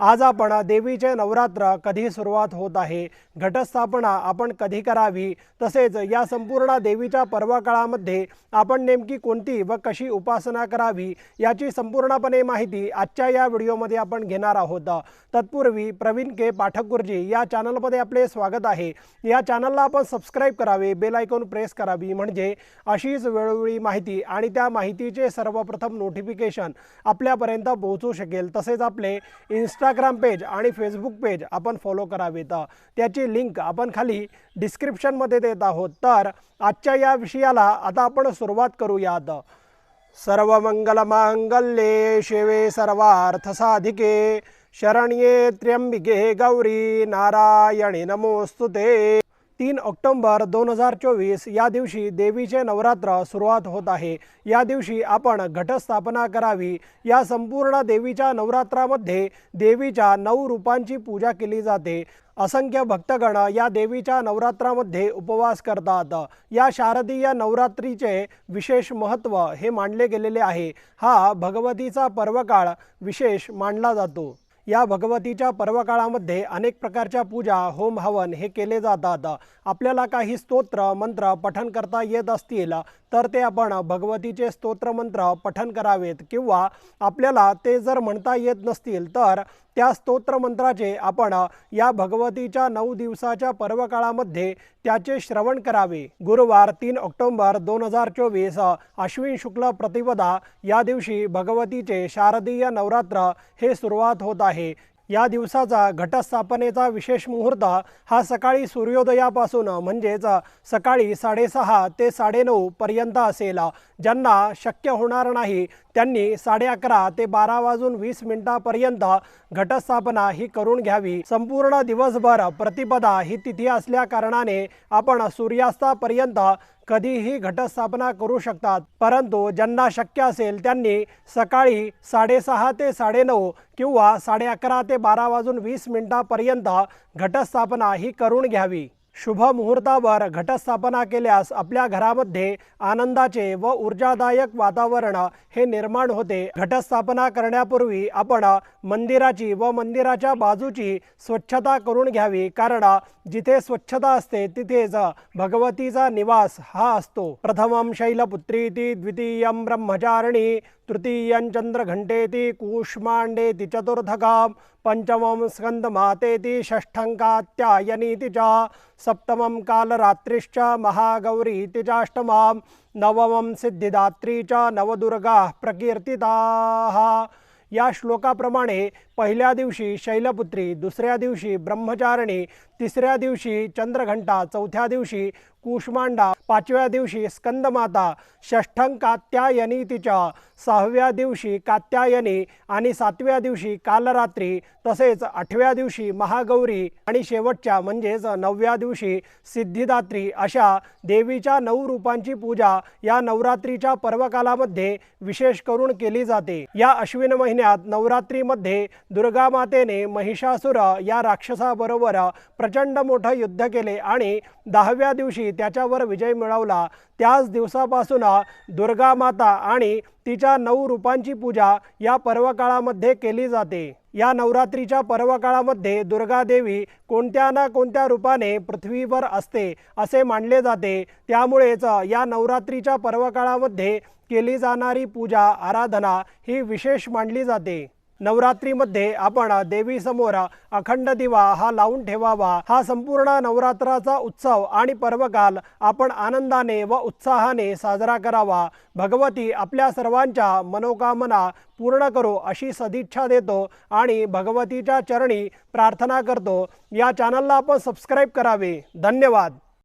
आज आपण देवीचे नवरात्र कधी सुरुवात होत आहे? घटस्थापना आपण कधी करावी? तसेच या संपूर्ण देवीच्या पर्वकाळामध्ये आपण नेमकी कोणती व कशी उपासना करावी याची संपूर्णपणे माहिती आजच्या या व्हिडिओमध्ये आपण घेणार आहोत. तत्पूर्वी प्रवीण के. पाठकगुरुजी या चॅनलमध्ये आपले स्वागत आहे. या चॅनलला आपण सबस्क्राईब करावे बेल आयकॉन प्रेस करावी म्हणजे अशीच वेळोवेळी माहिती आणि त्या माहितीचे सर्वप्रथम नोटिफिकेशन आपल्यापर्यंत पोहोचू शकेल. तसेच आपले इंस्टाग्राम पेज आणि फेसबुक पेज आपण फॉलो करावेत. त्याची लिंक आपण खाली डिस्क्रिप्शनमध्ये देत आहोत. तर आजच्या या विषयाला आता आपण सुरुवात करूयात. सर्वमंगलमांगल्ये शिवे सर्वार्थसाधिके शरण्ये त्र्यंबिके गौरी नारायणी नमोस्तुते तीन ऑक्टोंबर दोन हजार चोवीस या दिवशी देवीचे नवरात्र सुरुवात होत आहे. या दिवशी आपण घटस्थापना करावी. या संपूर्ण देवीच्या नवरात्रामध्ये देवीच्या नऊ रूपांची पूजा केली जाते. असंख्य भक्तगण या देवीच्या नवरात्रामध्ये उपवास करतात. या शारदीय नवरात्रीचे विशेष महत्त्व हे मानले गेलेले आहे. हा भगवतीचा पर्वकाळ विशेष मानला जातो. या भगवतीच्या पर्वकाळामध्ये अनेक प्रकारच्या पूजा होम हवन हे केले जातात. आपल्याला काही स्तोत्र मंत्र पठन करता येत असतील तर ते आपण भगवतीचे स्तोत्र मंत्र पठन करावेत. किंवा आपल्याला ते जर म्हणता येत नसतील तर त्या स्तोत्र मंत्राचे आपण या भगवतीच्या नऊ दिवसाच्या पर्वकाळामध्ये त्याचे श्रवण करावे. गुरुवार तीन ऑक्टोंबर दोन हजार चोवीस अश्विन शुक्ल प्रतिपदा या दिवशी भगवतीचे शारदीय नवरात्र हे सुरुवात होत आहे. या दिवसाचा घटस्थापनेचा विशेष मुहूर्त हा सकाळी सूर्योदयापासून म्हणजेच सकाळी साडेसहा ते साडेनऊ पर्यंत असेल. ज्यांना शक्य होणार नाही त्यांनी साडे अकरा ते बारा वाजून वीस मिनिटापर्यंत घटस्थापना ही करून घ्यावी. संपूर्ण दिवसभर प्रतिपदा ही तिथी असल्या कारणाने आपण सूर्यास्तापर्यंत कधीही घटस्थापना करू शकतात. परंतु ज्यांना शक्य असेल त्यांनी सकाळी साडेसहा ते साडेनऊ किंवा साडे अकरा ते बारा वाजून वीस मिनिटापर्यंत घटस्थापना ही करून घ्यावी. शुभ मुहूर्तावर घटस्थापना केल्यास आपल्या घरामध्ये आनंदाचे व ऊर्जादायक वातावरण हे निर्माण होते. घटस्थापना करण्यापूर्वी आपण मंदिराची व मंदिराच्या बाजूची स्वच्छता करून घ्यावी. कारण जिथे स्वच्छता असते तिथेच भगवतीचा निवास हा असतो. प्रथमं शैलपुत्री द्वितीयं ब्रह्मचारिणी तृतीयं चन्द्रघण्टेति कूष्माण्डेति चतुर्थकां पंचमं स्कन्दमातेति षष्ठङ्कात्यायनीति च सप्तमं कालरात्रिश्च महागौरीति चाष्टमां नवमं सिद्धिदात्री च नवदुर्गाः प्रकीर्तिताः। या श्लोकाप्रमाणे पहिल्या दिवशी शैलपुत्री दुसऱ्या दिवशी ब्रह्मचारिणी तिसऱ्या दिवशी चंद्रघंटा चौथ्या दिवशी कुष्मांडा पाचव्या दिवशी स्कंदमाता षष्ठं कात्यायनी तिच्या सहाव्या दिवशी कात्यायनी आणि सातव्या दिवशी कालरात्री तसेच आठव्या दिवशी महागौरी आणि शेवटच्या म्हणजेच नवव्या दिवशी सिद्धिदात्री अशा देवीच्या नऊ रूपांची पूजा या नवरात्रीच्या पर्वकालामध्ये विशेष करून केली जाते. या अश्विन महिन्यात नवरात्रीमध्ये दुर्गा मातेने महिषासुर या राक्षसाबरोबर प्रचंड मोठं युद्ध केले आणि दहाव्या दिवशी त्याच्यावर विजय मिळवला. त्याच दिवसापासून दुर्गा माता आणि तिच्या नऊ रूपांची पूजा या पर्वकाळामध्ये केली जाते. या नवरात्रीच्या पर्वकाळामध्ये दुर्गा देवी कोणत्या ना कोणत्या रूपाने पृथ्वीवर असते असे मानले जाते. त्यामुळेच या नवरात्रीच्या पर्वकाळामध्ये केली जाणारी पूजा आराधना ही विशेष मानली जाते. नवरात्रीमध्ये आपण देवीसमोर अखंड दिवा हा लावून ठेवावा. हा संपूर्ण नवरात्राचा उत्सव आणि पर्वकाल आपण आनंदाने व उत्साहाने साजरा करावा. भगवती आपल्या सर्वांच्या मनोकामना पूर्ण करो अशी सदिच्छा देतो आणि भगवतीच्या चरणी प्रार्थना करतो. या चॅनलला आपण सबस्क्राईब करावे. धन्यवाद.